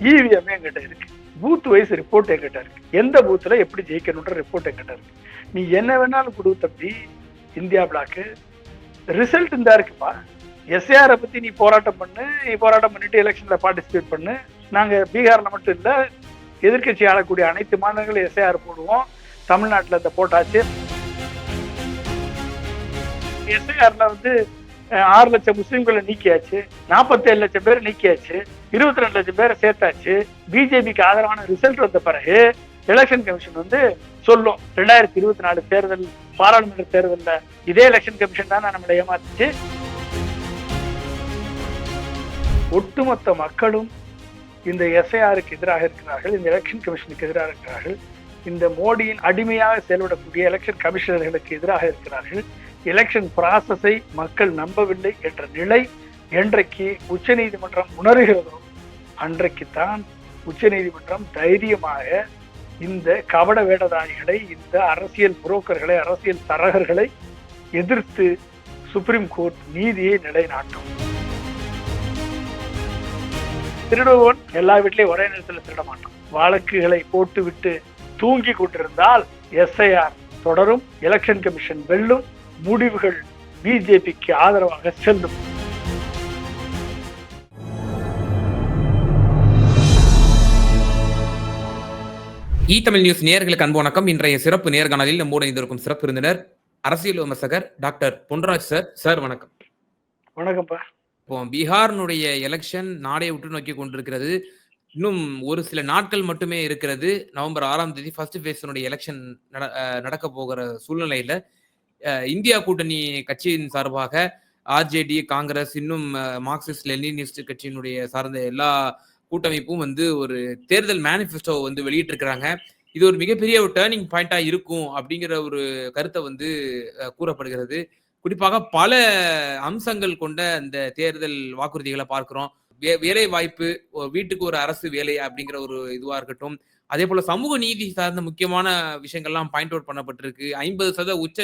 EVM என்கிட்ட இருக்கு. Booth wise report என்கிட்ட இருக்கு. எந்த பூத்துல எப்படி ஜெயிக்கணுன்ற ரிப்போர்ட் என்கிட்ட இருக்கு. நீ என்ன வேணாலும் கொடு தம்பி இந்தியா பிளாக்கு ரிசல்ட் இந்த இருக்குப்பா. எஸ்ஏஆரை பத்தி நீ போராட்டம் பண்ணு. நீ போராட்டம் பண்ணிட்டு எலெக்ஷன்ல பார்ட்டிசிபேட் பண்ணு. நாங்க பீகார்ல மட்டும் இல்ல எதிர்க்கட்சி ஆளக்கூடிய அனைத்து மாநிலங்களும் எஸ்ஏஆர் போடுவோம். தமிழ்நாட்டில் இந்த போட்டாச்சு. எஸ்ஐஆர்ல வந்து ஆறு லட்சம் முஸ்லீம்களை நீக்கியாச்சு நாற்பத்தேழு லட்சம் பேர் நீக்கியாச்சு இருபத்தி ரெண்டு லட்சம் பேரை சேர்த்தாச்சு. பிஜேபிக்கு ஆதரவான ரிசல்ட் வந்த பிறகு எலெக்ஷன் கமிஷன் வந்து சொல்லும் ரெண்டாயிரத்தி இருபத்தி நாலு தேர்தல் பாராளுமன்ற தேர்தலில் இதே எலெக்ஷன் கமிஷன் தான் நம்மளை ஏமாத்துச்சு. ஒட்டுமொத்த மக்களும் இந்த எஸ்ஐஆருக்கு எதிராக இருக்கிறார்கள் இந்த எலெக்ஷன் கமிஷனுக்கு எதிராக இருக்கிறார்கள். இந்த மோடியின் அடிமையாக செயல்படக்கூடிய எலெக்ஷன் கமிஷனர்களுக்கு எதிராக இருக்கிறார்கள். எலெக்ஷன் ப்ராசஸை மக்கள் நம்பவில்லை என்ற நிலை என்றைக்கு உச்சநீதிமன்றம் உணர்கிறதோ அன்றைக்குத்தான் உச்சநீதிமன்றம் தைரியமாக இந்த கபட வேடதாரிகளை இந்த அரசியல் புரோக்கர்களை அரசியல் தரகர்களை எதிர்த்து சுப்ரீம் கோர்ட் நீதியை நிலைநாட்டும். திருடுவன் எல்லா வீட்லயும் ஒரே நேரத்தில் திருட மாட்டான். வழக்குகளை போட்டுவிட்டு தூங்கி கொண்டிருந்தால் எஸ்ஐஆர் தொடரும் எலெக்ஷன் கமிஷன் வெல்லும் முடிவுகள் பிஜேபிக்கு ஆதரவாக செல்லும். இ தமிழ் நியூஸ் நேயர்களுக்கு அன்பு வணக்கம். இன்றைய சிறப்பு நேர்காணலில் நம்மோடு இணைந்திருக்கும் சிறப்பு விருந்தினர் அரசியல் விமர்சகர் டாக்டர் பொன்ராஜ் சார். சார் வணக்கம். வணக்கம்ப்பா. இப்போ பீகாரினுடைய எலெக்ஷன் நாடே உற்று நோக்கி கொண்டிருக்கிறது. இன்னும் ஒரு சில நாட்கள் மட்டுமே இருக்கிறது. நவம்பர் ஆறாம் தேதி ஃபர்ஸ்ட் ஃபேஸினுடைய எலெக்ஷன் நடக்க போகிற சூழ்நிலையில இந்தியா கூட்டணி கட்சியின் சார்பாக ஆர்ஜேடி காங்கிரஸ் இன்னும் மார்க்சிஸ்ட் லெனினிஸ்ட் கட்சியினுடைய சார்ந்த எல்லா கூட்டமைப்பும் வந்து ஒரு தேர்தல் மேனிஃபெஸ்டோ வந்து வெளியிட்டிருக்கிறாங்க. இது ஒரு மிகப்பெரிய ஒரு டேர்னிங் பாயிண்டா இருக்கும் அப்படிங்கிற ஒரு கருத்தை வந்து கூறப்படுகிறது. குறிப்பாக பல அம்சங்கள் கொண்ட அந்த தேர்தல் வாக்குறுதிகளை பார்க்கிறோம். வே- வேலை வாய்ப்பு வீட்டுக்கு ஒரு அரசு வேலை அப்படிங்கிற ஒரு இதுவா இருக்கட்டும் அதே போல சமூக நீதி சார்ந்த முக்கியமான விஷயங்கள்லாம் பாயிண்ட் அவுட் பண்ணப்பட்டிருக்கு. ஐம்பது சதவீத உச்ச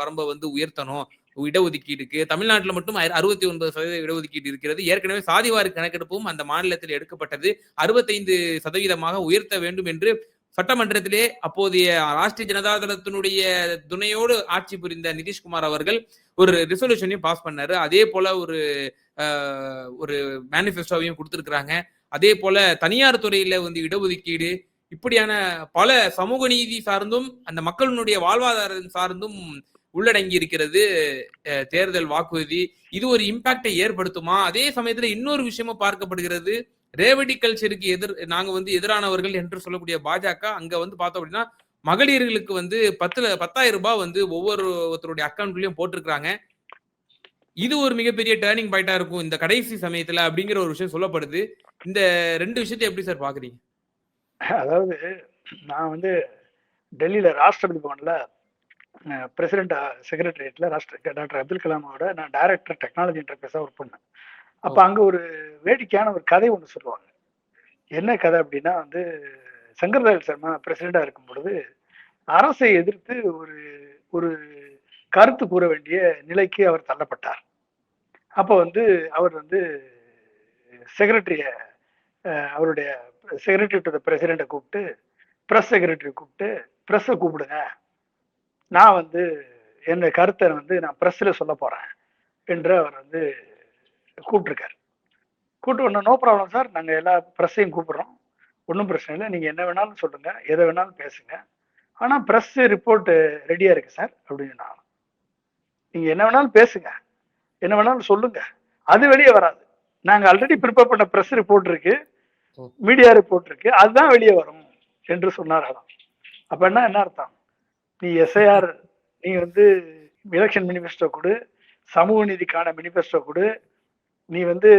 வரம்பை வந்து உயர்த்தணும். இடஒதுக்கீடுக்கு. தமிழ்நாட்டில் மட்டும் அறுபத்தி ஒன்பது சதவீத இடஒதுக்கீடு இருக்கிறது. ஏற்கனவே சாதிவாரி கணக்கெடுப்பும் அந்த மாநிலத்தில் எடுக்கப்பட்டது. அறுபத்தைந்து சதவீதமாக உயர்த்த வேண்டும் என்று சட்டமன்றத்திலே அப்போதைய ராஷ்டிரிய ஜனதா தளத்தினுடைய துணையோடு ஆட்சி புரிந்த நிதிஷ்குமார் அவர்கள் ஒரு ரிசொல்யூஷனையும் பாஸ் பண்ணாரு. அதே போல ஒரு ஒரு மேனிஃபெஸ்டோவையும் கொடுத்துருக்குறாங்க. அதே போல தனியார் துறையில வந்து இடஒதுக்கீடு இப்படியான பல சமூக நீதி சார்ந்தும் அந்த மக்களினுடைய வாழ்வாதாரம் சார்ந்தும் உள்ளடங்கி இருக்கிறது தேர்தல் வாக்குறுதி. இது ஒரு இம்பாக்டை ஏற்படுத்துமா? அதே சமயத்துல இன்னொரு விஷயமும் பார்க்கப்படுகிறது. ரேவடி கல்ச்சருக்கு எதிர் நாங்க வந்து எதிரானவர்கள் என்று சொல்லக்கூடிய பாஜக அங்க வந்து பார்த்தோம் அப்படின்னா மகளிர்களுக்கு வந்து பத்துல பத்தாயிரம் ரூபாய் வந்து ஒவ்வொரு ஒருத்தருடைய அக்கௌண்ட்லயும் போட்டிருக்கிறாங்க. இது ஒரு மிகப்பெரிய டேர்னிங் பாயிண்டா இருக்கும் இந்த கடைசி சமயத்துல அப்படிங்கிற ஒரு விஷயம் சொல்லப்படுது. இந்த ரெண்டு விஷயத்தை எப்படி சார் பாக்குறீங்க? அதாவது நான் வந்து டெல்லியில ராஷ்டிரபதி பவன்ல பிரசிடென்ட் செக்ரட்டரியேட்ல ராஷ்டிர டாக்டர் அப்துல் கலாமோட நான் டைரக்டர் டெக்னாலஜி இன்டர்பேஸா ஒர்க் பண்ணேன். அப்ப அங்க ஒரு வேடிக்கையான ஒரு கதை ஒன்று சொல்லுவாங்க. என்ன கதை அப்படின்னா வந்து சங்கர்தயாள் சர்மா பிரசிடெண்டா இருக்கும் பொழுது அரசை எதிர்த்து ஒரு ஒரு கருத்து கூற வேண்டிய நிலைக்கு அவர் தள்ளப்பட்டார். அப்போ வந்து அவர் வந்து செக்ரட்டரிய அவருடைய செக்ரட்டரி டு த பிரசிடெண்ட்டை கூப்பிட்டு ப்ரெஸ் செக்ரட்டரி கூப்பிட்டு ப்ரெஸ்ஸை கூப்பிடுங்க. நான் வந்து என் கருத்தை வந்து நான் ப்ரெஸ்ஸில் சொல்ல போறேன் என்று அவர் வந்து கூப்பிட்டுருக்காரு. கூப்பிட்டு ஒன்று நோ ப்ராப்ளம் சார் நாங்கள் எல்லா ப்ரெஸ்ஸையும் கூப்பிட்றோம். ஒன்றும் பிரச்சனை இல்லை. நீங்கள் என்ன வேணாலும் சொல்லுங்க. எதை வேணாலும் பேசுங்க. ஆனால் ப்ரெஸ் ரிப்போர்ட்டு ரெடியாக இருக்கு சார் அப்படின்னு நான் நீங்கள் என்ன வேணாலும் பேசுங்க. என்ன வேணாலும் சொல்லுங்க. அது வெளியே வராது. நாங்கள் ஆல்ரெடி ப்ரிப்பேர் பண்ண ப்ரெஸ் ரிப்போர்ட் இருக்குது மீடியா ரிப்போர்ட் இருக்கு அதுதான் வெளியே வரும் என்று சொன்னாராம் அப்ப என்ன என்ன அர்த்தம்? நீ எஸ்ஐஆர் நீ வந்து எலெக்ஷன் மினிஃபெஸ்டோ கொடு சமூக நீதிக்கான மினிஃபெஸ்டோ கொடு நீ வந்து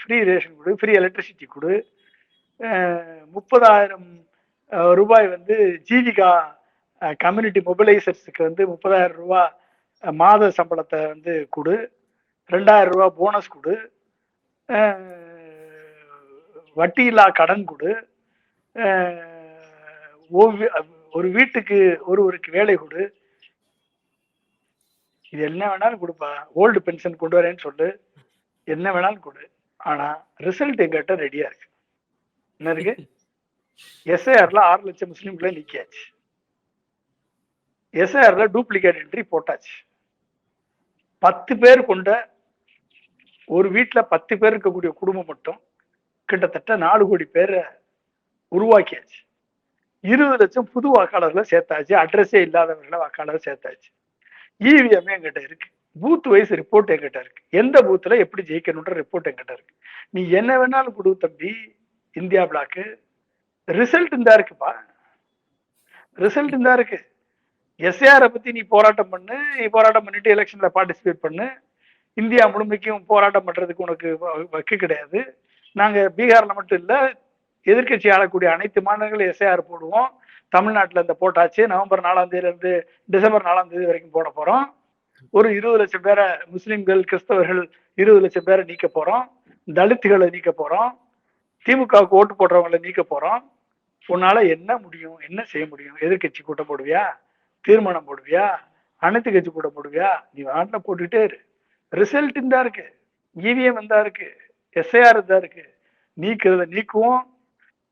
ஃப்ரீ ரேஷன் கொடு ஃப்ரீ எலக்ட்ரிசிட்டி கொடு முப்பதாயிரம் ரூபாய் வந்து ஜீவிகா கம்யூனிட்டி மொபிலைசர்ஸுக்கு வந்து முப்பதாயிரம் ரூபாய் மாத சம்பளத்தை வந்து கொடு ரெண்டாயிரம் ரூபாய் போனஸ் கொடு வட்டி வட்டியில்லா கடன் கொடு. ஒரு வீட்டுக்கு ஒருவருக்கு வேலை கொடு. இது என்ன வேணாலும் கொடுப்பா. ஓல்டு பென்ஷன் கொண்டு வரேன்னு சொல்லு. என்ன வேணாலும் கொடு. ஆனா ரிசல்ட் எங்கிட்ட ரெடியா இருக்கு. என்ன இருக்கு எஸ்ஐஆர்ல ஆறு லட்சம் முஸ்லீம்களை நீக்கியாச்சு. எஸ்ஐஆர்ல டூப்ளிகேட் என்ட்ரி போட்டாச்சு. பத்து பேர் கொண்ட ஒரு வீட்டில் பத்து பேர் இருக்கக்கூடிய குடும்பம் மட்டும் கிட்டத்தட்ட நாலு கோடி பேரை உருவாக்கியாச்சு. இருபது லட்சம் புது வாக்காளர்களை சேர்த்தாச்சு. அட்ரஸே இல்லாதவர்களை வாக்காளர் சேர்த்தாச்சு. இவிஎம் என்கிட்ட இருக்கு. பூத் வைஸ் ரிப்போர்ட் எங்கிட்ட இருக்கு. எந்த பூத்துல எப்படி ஜெயிக்கணுன்ற ரிப்போர்ட் எங்கிட்ட இருக்கு. நீ என்ன வேணாலும் கொடு தம்பி இந்தியா பிளாக்கு ரிசல்ட் இந்தா இருக்குப்பா. ரிசல்ட் இந்தா இருக்கு. எஸ்ஏஆரை பத்தி நீ போராட்டம் பண்ணு. நீ போராட்டம் பண்ணிட்டு எலெக்ஷன்ல பார்ட்டிசிபேட் பண்ணு. இந்தியா முழுமைக்கும் போராட்டம் பண்றதுக்கு உனக்கு வக்கு கிடையாது. நாங்க பீகார்ல மட்டும் இல்ல எதிர்க்கட்சி ஆளக்கூடிய அனைத்து மாநிலங்களும் எஸ்ஐஆர் போடுவோம். தமிழ்நாட்டில் இந்த போட்டாச்சு. நவம்பர் நாலாம் தேதியிலேருந்து டிசம்பர் நாலாம் தேதி வரைக்கும் போட போகிறோம் ஒரு இருபது லட்சம் பேரை முஸ்லீம்கள் கிறிஸ்தவர்கள் இருபது லட்சம் பேரை நீக்க போகிறோம் தலித்துகளை நீக்க போகிறோம் திமுகவுக்கு ஓட்டு போடுறவங்களை நீக்க போகிறோம் உன்னால் என்ன முடியும்? என்ன செய்ய முடியும்? எதிர்க்கட்சி கூட்டம் போடுவியா? தீர்மானம் போடுவியா? அனைத்து கட்சி கூட்டம் போடுவியா? நீ வாட்டில் போட்டுக்கிட்டே இரு. ரிசல்ட் இந்த இருக்கு. இவிஎம் இந்த இருக்குது எஸ்ஐஆர் தான் இருக்கு. நீக்கிறத நீக்குவோம்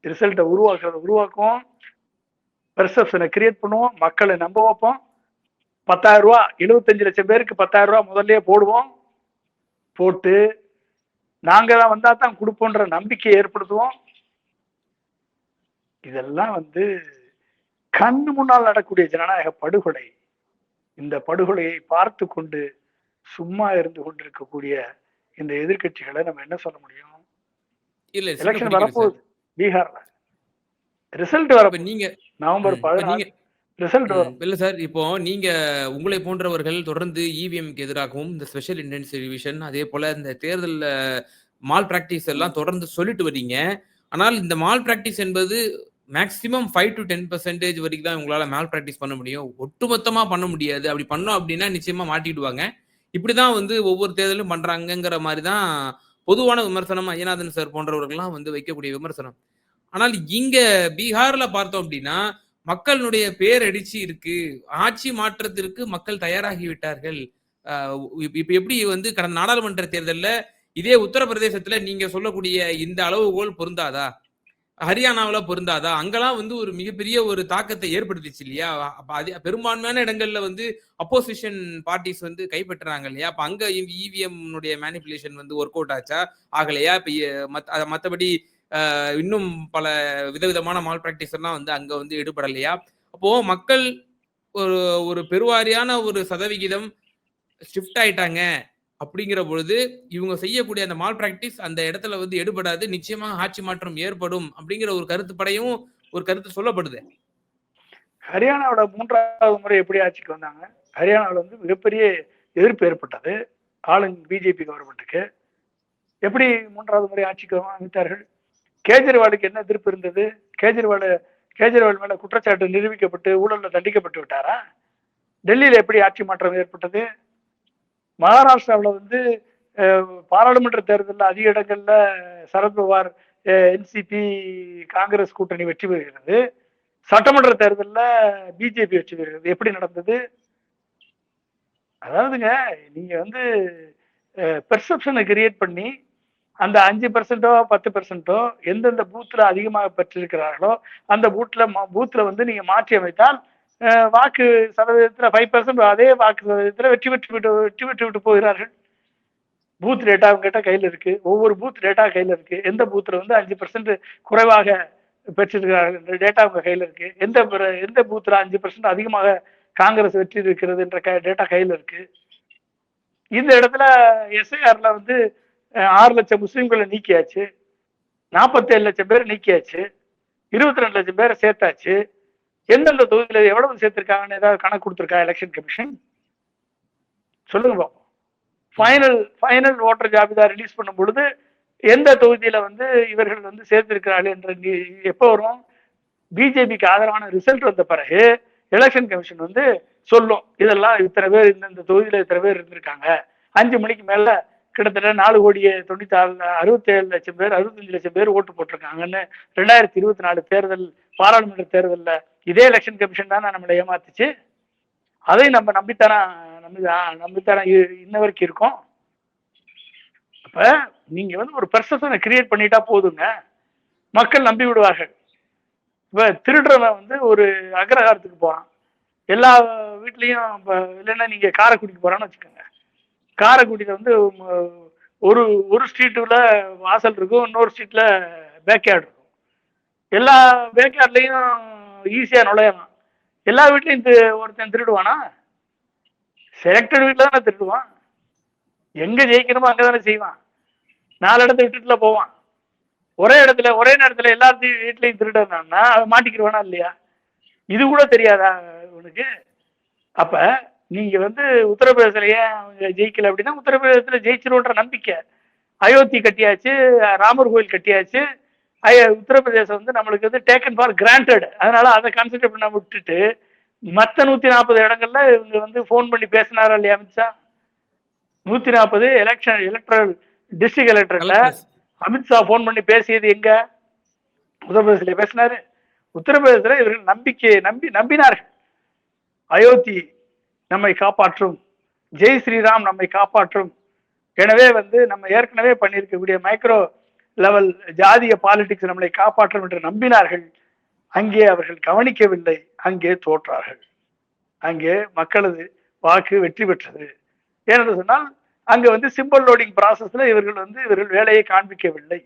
ரிசல்ட்டை உருவாக்குறத உருவாக்குவோம் பெர்செப்ஷனை கிரியேட் பண்ணுவோம் மக்களை நம்ப வைப்போம். பத்தாயிரம் ரூபா எழுபத்தஞ்சு லட்சம் பேருக்கு பத்தாயிரம் ரூபா முதல்ல போடுவோம். போட்டு நாங்கள் தான் வந்தால் தான் கொடுப்போன்ற நம்பிக்கையை ஏற்படுத்துவோம். இதெல்லாம் வந்து கண்ணு முன்னால் நடக்கூடிய ஜனநாயக படுகொலை. இந்த படுகொலையை பார்த்து கொண்டு சும்மா இருந்து கொண்டிருக்கக்கூடிய இந்த எதிர்க்கட்சிகளை நம்ம என்ன சொல்ல முடியும்? இல்ல எலெக்ஷன் வரப்போகுது பீகார்ல. ரிசல்ட். வர நீங்க நவம்பர் பதினாலு நீங்க ரிசல்ட் இல்ல சார் இப்போ நீங்க உங்களை போன்றவர்கள் தொடர்ந்து இவிஎம்க்கு எதிராகவும் இந்த ஸ்பெஷல் இன்டென்சிவ் டிவிஷன் அதே போல இந்த தேர்தல்ல மால் பிராக்டிஸ் எல்லாம் தொடர்ந்து சொல்லிட்டு வரீங்க. ஆனால் இந்த மால் பிராக்டிஸ் என்பது maximum five to ten percentage வரைக்கும் தான் உங்களால மால் பிராக்டிஸ் பண்ண முடியும். ஒட்டுமொத்தமா பண்ண முடியாது. அப்படி பண்ணோம் அப்படின்னா நிச்சயமா மாட்டிடுவாங்க. இப்படிதான் வந்து ஒவ்வொரு தேர்தலும் பண்றாங்கிற மாதிரி தான் பொதுவான விமர்சனம் ஐயநாதன் சார் போன்றவர்கள்லாம் வந்து வைக்கக்கூடிய விமர்சனம். ஆனால் இங்க பீகார்ல பார்த்தோம் அப்படின்னா மக்களுடைய பேரடிச்சு இருக்கு ஆட்சி மாற்றத்திற்கு மக்கள் தயாராகி விட்டார்கள். இப்ப எப்படி வந்து கடந்த நாடாளுமன்ற தேர்தலில் இதே உத்தரப்பிரதேசத்துல நீங்க சொல்லக்கூடிய இந்த அளவுகோல் பொருந்தாதா? ஹரியானாவில் பொருந்தாதா? அங்கெல்லாம் வந்து ஒரு மிகப்பெரிய ஒரு தாக்கத்தை ஏற்படுத்திச்சு இல்லையா? அப்போ அது பெரும்பான்மையான இடங்கள்ல வந்து அப்போசிஷன் பார்ட்டிஸ் வந்து கைப்பற்றுறாங்க இல்லையா? அப்போ அங்கே இவிஎம் மேனிப்புலேஷன் வந்து ஒர்க் அவுட் ஆச்சா? ஆகலையா? இப்போ மற்றபடி இன்னும் பல விதவிதமான மால் பிராக்டிஸ் எல்லாம் வந்து அங்கே வந்து ஈடுபடலையா? அப்போ மக்கள் ஒரு ஒரு பெருவாரியான ஒரு சதவிகிதம் ஷிஃப்ட் ஆயிட்டாங்க. அப்படிங்கிற பொழுது இவங்க செய்யக்கூடிய அந்த மால் பிராக்டிஸ் அந்த இடத்துல வந்து எடுபடாது நிச்சயமாக ஆட்சி மாற்றம் ஏற்படும் அப்படிங்கிற ஒரு கருத்துப்படையும் ஒரு கருத்து சொல்லப்படுது. ஹரியானாவோட மூன்றாவது முறை எப்படி ஆட்சிக்கு வந்தாங்க? ஹரியானாவில் வந்து மிகப்பெரிய எதிர்ப்பு ஏற்பட்டது. ஆளுங்க பிஜேபி கவர்மெண்ட்டுக்கு எப்படி மூன்றாவது முறை ஆட்சிக்கு அமைத்தார்கள் கேஜ்ரிவாலுக்கு என்ன எதிர்ப்பு இருந்தது? கேஜ்ரிவால் கேஜ்ரிவால் மேல குற்றச்சாட்டு நிரூபிக்கப்பட்டு ஊழல்ல தண்டிக்கப்பட்டு விட்டாரா? டெல்லியில எப்படி ஆட்சி மாற்றம் ஏற்பட்டது? மகாராஷ்டிராவில் வந்து பாராளுமன்ற தேர்தலில் அதிக இடங்கள்ல சரத்பவார் என்சிபி காங்கிரஸ் கூட்டணி வெற்றி பெறுகிறது. சட்டமன்ற தேர்தலில் பிஜேபி வெற்றி பெறுகிறது. எப்படி நடந்தது? அதாவதுங்க நீங்க வந்து பெர்செப்ஷனை கிரியேட் பண்ணி அந்த அஞ்சு பெர்சென்ட்டோ பத்து பெர்சென்ட்டோ எந்தெந்த பூத்தில் அதிகமாக பெற்றிருக்கிறார்களோ அந்த பூத்தில் பூத்தில் வந்து நீங்கள் மாற்றி அமைத்தால் வாக்கு சதவீதத்தில் ஃபைவ் பர்சன்ட் அதே வாக்கு சதவீதத்தில் வெற்றி பெற்று விட்டு வெற்றி பெற்று விட்டு போகிறார்கள். பூத் டேட்டா கிட்ட கையில் இருக்கு. ஒவ்வொரு பூத் டேட்டா கையில் இருக்கு. எந்த பூத்தில் வந்து அஞ்சு பர்சன்ட் குறைவாக பெற்றிருக்கிறார்கள்? என்ற டேட்டா உங்க கையில் இருக்கு. எந்த எந்த பூத்தில் அஞ்சு பர்சன்ட் அதிகமாக காங்கிரஸ் வெற்றி இருக்கிறது என்ற க டேட்டா கையில் இருக்கு. இந்த இடத்துல எஸ்ஐஆர்ல வந்து ஆறு லட்சம் முஸ்லீம்களை நீக்கியாச்சு. நாற்பத்தேழு லட்சம் பேர் நீக்கியாச்சு. இருபத்தி ரெண்டு லட்சம் பேரை சேர்த்தாச்சு. எந்தெந்த தொகுதியில எவ்வளவு சேர்த்திருக்காங்கன்னு ஏதாவது கணக்கு கொடுத்துருக்கா எலெக்ஷன் கமிஷன் சொல்லுங்க ஃபைனல் ஃபைனல் ஓட்டர் ஜாபிதா ரிலீஸ் பண்ணும் பொழுது எந்த தொகுதியில வந்து இவர்கள் வந்து சேர்த்திருக்கிறார்கள் என்ற நீ- எப்போ வரும் பிஜேபிக்கு ஆதரவான ரிசல்ட் வந்த பிறகு எலெக்ஷன் கமிஷன் வந்து சொல்லும். இதெல்லாம் இத்தனை பேர் இந்தந்த தொகுதியில இத்தனை பேர் இருந்திருக்காங்க. அஞ்சு மணிக்கு மேல கிட்டத்தட்ட நாலு கோடியே தொண்ணூத்தி ஆறு அறுபத்தேழு லட்சம் பேர் அறுபத்தஞ்சு லட்சம் பேர் ஓட்டு போட்டிருக்காங்கன்னு ரெண்டாயிரத்தி இருபத்தி நாலு தேர்தல் பாராளுமன்ற தேர்தலில் இதே எலெக்ஷன் கமிஷன் தானே நம்மளை ஏமாத்துச்சு. அதை நம்ம நம்பித்தானே நம்பி நம்பித்தானே இ- இன்ன வரைக்கும் இருக்கோம். அப்ப நீங்க வந்து ஒரு பெர்செப்ஷனை கிரியேட் பண்ணிட்டா போதுங்க. மக்கள் நம்பி விடுவார்கள். இப்ப திருடுறவன் வந்து ஒரு அக்ரஹாரத்துக்கு போறான். எல்லா வீட்லயும் இப்ப இல்லைன்னா நீங்க காரைக்குடிக்கு போறான்னு வச்சுக்கோங்க. காரைக்குடியில வந்து ஒரு ஒரு ஸ்ட்ரீட்டுல வாசல் இருக்கும் இன்னொரு ஸ்ட்ரீட்ல பேக்யார்டு இருக்கும். எல்லா பேக்யார்ட்லயும் ஈஸியாக நுழையலாம். எல்லா வீட்லையும் தி- ஒருத்தன் திருடுவானா? செலக்டட் வீட்டில் தானே திருடுவான். எங்கே ஜெயிக்கணுமோ அங்கே தானே செய்வான். நாலு இடத்த விட்டுட்டுல போவான். ஒரே இடத்துல ஒரே நேரத்தில் எல்லாத்தையும் வீட்லையும் திருடனா அவன் மாட்டிக்கிடுவானா இல்லையா? இது கூட தெரியாதா உனக்கு? அப்போ நீங்கள் வந்து உத்தரப்பிரதேசல ஏன் அவங்க ஜெயிக்கல அப்படின்னா உத்தரப்பிரதேசத்தில் ஜெயிச்சிருவோன்ற நம்பிக்கை. அயோத்தி கட்டியாச்சு ராமர் கோயில் கட்டியாச்சு உத்தரப்பிரதேசம் வந்து நம்மளுக்கு வந்து டேக்கன் ஃபார் கிராண்டட் அதனால அதை கான்சென்ட்ரேட் பண்ண விட்டுட்டு மத்த நூத்தி நாற்பது இடங்கள்ல இவங்க வந்து ஃபோன் பண்ணி பேசினாரா இல்லையா அமித்ஷா? நூத்தி நாற்பது எலெக்ஷன் எலக்ட்ரல் டிஸ்ட்ரிக்ட் எலக்டர்ல அமித்ஷா ஃபோன் பண்ணி பேசியது எங்க? உத்தரப்பிரதேசல பேசினாரு. உத்தரப்பிரதேசத்துல இவர்கள் நம்பிக்கை நம்பி நம்பினார்கள். அயோத்தி நம்மை காப்பாற்றும். ஜெய் ஸ்ரீராம் நம்மை காப்பாற்றும். எனவே வந்து நம்ம ஏற்கனவே பண்ணியிருக்கக்கூடிய மைக்ரோ லெவல் ஜாதிய பாலிடிக்ஸ் நம்மளை காப்பாற்றும் என்று நம்பினார்கள். அங்கே அவர்கள் கவனிக்கவில்லை. அங்கே தோற்றார்கள். அங்கே மக்களது வாக்கு வெற்றி பெற்றது. ஏனென்று சொன்னால் அங்க வந்து சிம்பிள் லோடிங் ப்ராசஸ்ல இவர்கள் வந்து இவர்கள் வேலையை காண்பிக்கவில்லை.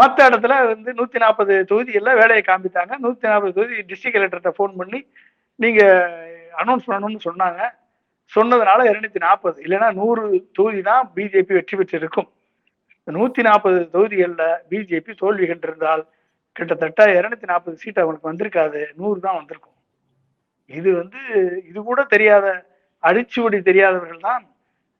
மற்ற இடத்துல வந்து நூத்தி நாற்பது தொகுதிகள்ல வேலையை காண்பித்தாங்க. நூத்தி நாற்பது தொகுதி டிஸ்ட்ரிக்ட் கலெக்டர்கிட்ட ஃபோன் பண்ணி நீங்க அனௌன்ஸ் பண்ணணும்னு சொன்னாங்க. சொன்னதுனால இருநூத்தி நாற்பது இல்லைன்னா நூறு தொகுதி தான் பிஜேபி வெற்றி பெற்றிருக்கும். நூத்தி நாற்பது தொகுதிகளில் பிஜேபி தோல்வி கண்டிருந்தால் கிட்டத்தட்ட இருநூத்தி நாற்பது சீட் அவனுக்கு வந்திருக்காது. நூறு தான் வந்திருக்கும். இது வந்து இது கூட தெரியாத அடிச்சுவடி தெரியாதவர்கள் தான்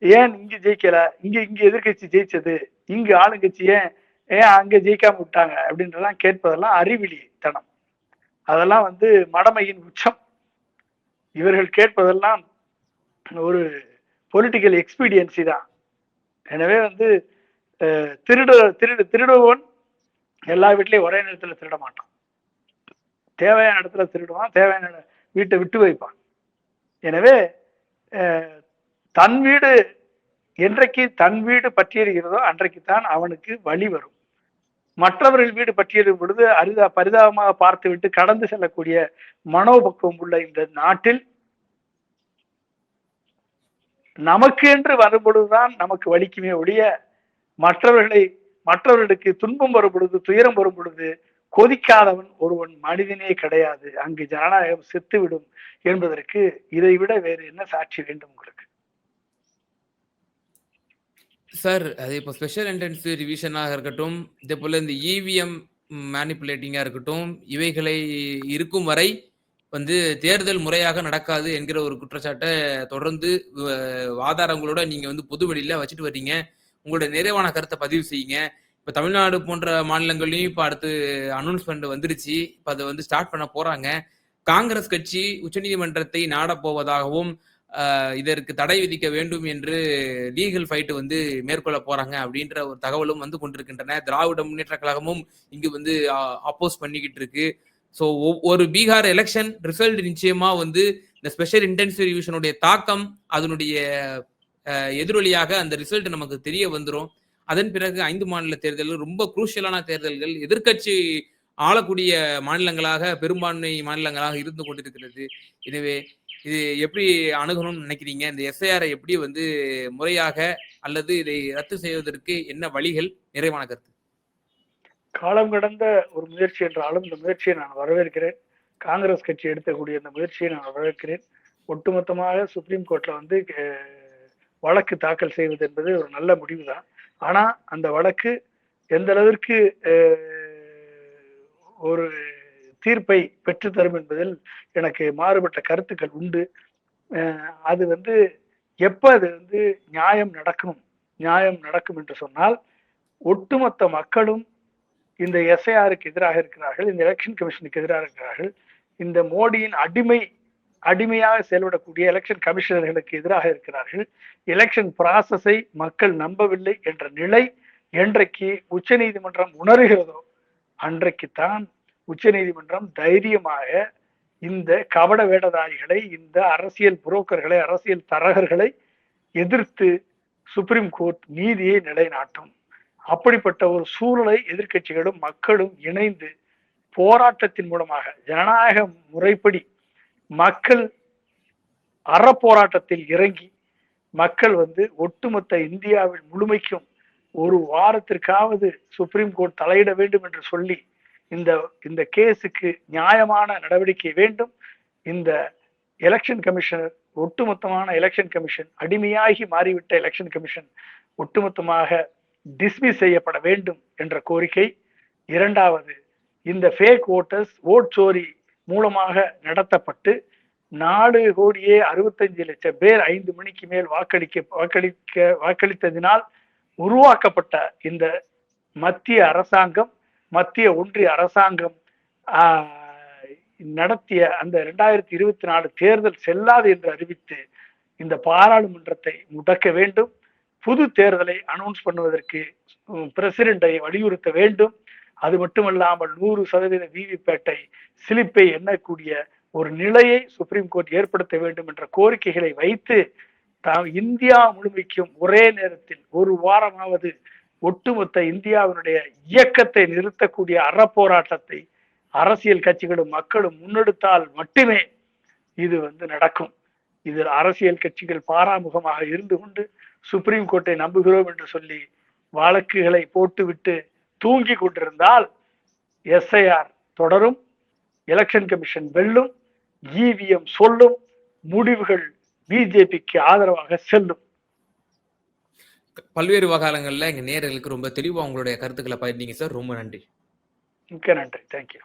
ஏன் இங்கே ஜெயிக்கல? இங்கே இங்கே எதிர்க்கட்சி ஜெயிச்சது. இங்கே ஆளுங்கட்சி ஏன் ஏன் அங்கே ஜெயிக்காம விட்டாங்க? அப்படின்றதெல்லாம் கேட்பதெல்லாம் அறிவிலி தனம் அதெல்லாம் வந்து மடமையின் உச்சம். இவர்கள் கேட்பதெல்லாம் ஒரு பொலிட்டிக்கல் எக்ஸ்பீடியன்சி தான். எனவே வந்து திருட திருடு திருடுவன் எல்லா வீட்லேயும் ஒரே நேரத்தில் திருட மாட்டான் தேவையான இடத்துல திருடுவான் தேவையான வீட்டை விட்டு வைப்பான். எனவே தன் வீடு என்றைக்கு தன் வீடு பற்றியிருக்கிறதோ அன்றைக்கு தான் அவனுக்கு வழி வரும். மற்றவர்கள் வீடு பற்றியிருக்கும் பொழுது அரிதா பரிதாபமாக பார்த்துவிட்டு கடந்து செல்லக்கூடிய மனோபக்குவம் உள்ள இந்த நாட்டில் நமக்கு என்று வரும் பொழுதுதான் நமக்கு வலிக்குமே ஒழிய மற்றவர்களை மற்றவர்களுக்கு துன்பம் வரும் பொழுது துயரம் வரும் பொழுது கொதிக்காதவன் ஒருவன் மனிதனே கிடையாது. அங்கு ஜனநாயகம் செத்துவிடும் என்பதற்கு இதை விட வேறு என்ன சாட்சி வேண்டும் உங்களுக்கு? சார் அது இப்போ ஸ்பெஷல் என்டென்சி ரிவிஷனாக இருக்கட்டும் இதே போல இந்த இவிஎம் மேனிப்புலேட்டிங்காக இருக்கட்டும் இவைகளை இருக்கும் வரை வந்து தேர்தல் முறையாக நடக்காது என்கிற ஒரு குற்றச்சாட்டை தொடர்ந்து ஆதாரங்களோட நீங்கள் வந்து பொது வெளியில் வச்சுட்டு வர்றீங்க. உங்களோட நிறைவான கருத்தை பதிவு செய்யுங்க. இப்ப தமிழ்நாடு போன்ற மாநிலங்களையும் இப்ப அடுத்து அனௌன்ஸ்மெண்ட் வந்துருச்சு. இப்ப அதை வந்து ஸ்டார்ட் பண்ண போறாங்க. காங்கிரஸ் கட்சி உச்சநீதிமன்றத்தை நாடப் போவதாகவும் இதற்கு தடை விதிக்க வேண்டும் என்று லீகல் ஃபைட் வந்து மேற்கொள்ள போறாங்க அப்படின்ற ஒரு தகவலும் வந்து கொண்டிருக்கின்றன. திராவிட முன்னேற்ற கழகமும் இங்கு வந்து அப்போஸ் பண்ணிக்கிட்டு இருக்கு. ஸோ ஒரு பீகார் எலெக்ஷன் ரிசல்ட் நிச்சயமா வந்து இந்த ஸ்பெஷல் இன்டென்சிவ் ரிவிஷனுடைய தாக்கம் அதனுடைய எதிரொலியாக அந்த ரிசல்ட் நமக்கு தெரிய வந்துடும் அதன் பிறகு ஐந்து மாநில தேர்தல்கள் ரொம்ப குரூஷியலான தேர்தல்கள் எதிர்க்கட்சி ஆளக்கூடிய மாநிலங்களாக பெரும்பான்மை மாநிலங்களாக இருந்து கொண்டிருக்கிறது. எனவே இது எப்படி அணுகணும்னு நினைக்கிறீங்க? இந்த எஸ்ஐஆரை எப்படி வந்து முறையாக அல்லது இதை ரத்து செய்வதற்கு என்ன வழிகள்? நிறைவான கருத்து. காலம் கடந்த ஒரு முயற்சி என்றாலும் இந்த முயற்சியை நான் வரவேற்கிறேன். காங்கிரஸ் கட்சி எடுத்தக்கூடிய இந்த முயற்சியை நான் வரவேற்கிறேன். ஒட்டுமொத்தமாக சுப்ரீம் கோர்ட்ல வந்து வழக்கு தாக்கல் செய்வது என்பது ஒரு நல்ல முடிவு தான் ஆனா அந்த வழக்கு எந்த அளவிற்கு ஒரு தீர்ப்பை பெற்றுத்தரும் என்பதில் எனக்கு மாறுபட்ட கருத்துக்கள் உண்டு. அது வந்து எப்ப அது வந்து நியாயம் நடக்கணும் நியாயம் நடக்கும் என்று சொன்னால் ஒட்டுமொத்த மக்களும் இந்த எஸ்ஐஆருக்கு எதிராக இருக்கிறார்கள் இந்த எலெக்ஷன் கமிஷனுக்கு எதிராக இருக்கிறார்கள் இந்த மோடியின் அடிமை அடிமையாக செயல்படக்கூடிய எலெக்ஷன் கமிஷனர்களுக்கு எதிராக இருக்கிறார்கள். எலெக்ஷன் ப்ராசஸை மக்கள் நம்பவில்லை என்ற நிலை என்றைக்கு உச்சநீதிமன்றம் உணர்கிறதோ அன்றைக்குத்தான் உச்சநீதிமன்றம் தைரியமாக இந்த கபட வேடதாரிகளை இந்த அரசியல் புரோக்கர்களை அரசியல் தரகர்களை எதிர்த்து சுப்ரீம் கோர்ட் நீதியை நிலைநாட்டும். அப்படிப்பட்ட ஒரு சூழலை எதிர்க்கட்சிகளும் மக்களும் இணைந்து போராட்டத்தின் மூலமாக ஜனநாயக முறைப்படி மக்கள் அறப்போராட்டத்தில் இறங்கி மக்கள் வந்து ஒட்டுமொத்த இந்தியாவில் முழுமைக்கும் ஒரு வாரத்திற்காவது சுப்ரீம் கோர்ட் தலையிட வேண்டும் என்று சொல்லி இந்த இந்த கேஸுக்கு நியாயமான நடவடிக்கை வேண்டும். இந்த எலெக்ஷன் கமிஷனர் ஒட்டுமொத்தமான எலெக்ஷன் கமிஷன் அடிமையாகி மாறிவிட்ட எலெக்ஷன் கமிஷன் ஒட்டுமொத்தமாக டிஸ்மிஸ் செய்யப்பட வேண்டும் என்ற கோரிக்கை. இரண்டாவது இந்த ஃபேக் ஓட்டர்ஸ் ஓட் சோரி மூலமாக நடத்தப்பட்டு நாலு கோடியே அறுபத்தஞ்சு லட்சம் பேர் ஐந்து மணிக்கு மேல் வாக்களிக்க வாக்களிக்க வாக்களித்ததினால் உருவாக்கப்பட்ட இந்த மத்திய அரசாங்கம் மத்திய ஒன்றிய அரசாங்கம் நடத்திய அந்த ரெண்டாயிரத்தி இருபத்தி நாலு தேர்தல் செல்லாது என்று அறிவித்து இந்த பாராளுமன்றத்தை முடக்க வேண்டும். புது தேர்தலை அனௌன்ஸ் பண்ணுவதற்கு பிரசிடெண்டை வலியுறுத்த வேண்டும். அது மட்டுமல்லாமல் நூறு சதவீத விவிபேட்டை சிலிப்பை எண்ணக்கூடிய ஒரு நிலையை சுப்ரீம் கோர்ட் ஏற்படுத்த வேண்டும் என்ற கோரிக்கைகளை வைத்து தாம் இந்தியா முழுமைக்கும் ஒரே நேரத்தில் ஒரு வாரமாவது ஒட்டுமொத்த இந்தியாவினுடைய இயக்கத்தை நிறுத்தக்கூடிய அறப்போராட்டத்தை அரசியல் கட்சிகளும் மக்களும் முன்னெடுத்தால் மட்டுமே இது வந்து நடக்கும். இதில் அரசியல் கட்சிகள் பாராமுகமாக இருந்து கொண்டு சுப்ரீம் கோர்ட்டை நம்புகிறோம் என்று சொல்லி வழக்குகளை போட்டுவிட்டு தூங்கி கொண்டிருந்தால் எஸ்ஐஆர் தொடரும் எலெக்ஷன் கமிஷன் வெல்லும் இவிஎம் சொல்லும் முடிவுகள் பிஜேபிக்கு ஆதரவாக செல்லும். பல்வேறு விவகாரங்கள்ல எங்க நேயர்களுக்கு ரொம்ப தெளிவா உங்களுடைய கருத்துக்களை பகிர்ந்தீங்க சார். ரொம்ப நன்றி. மிக்க நன்றி. தேங்க்யூ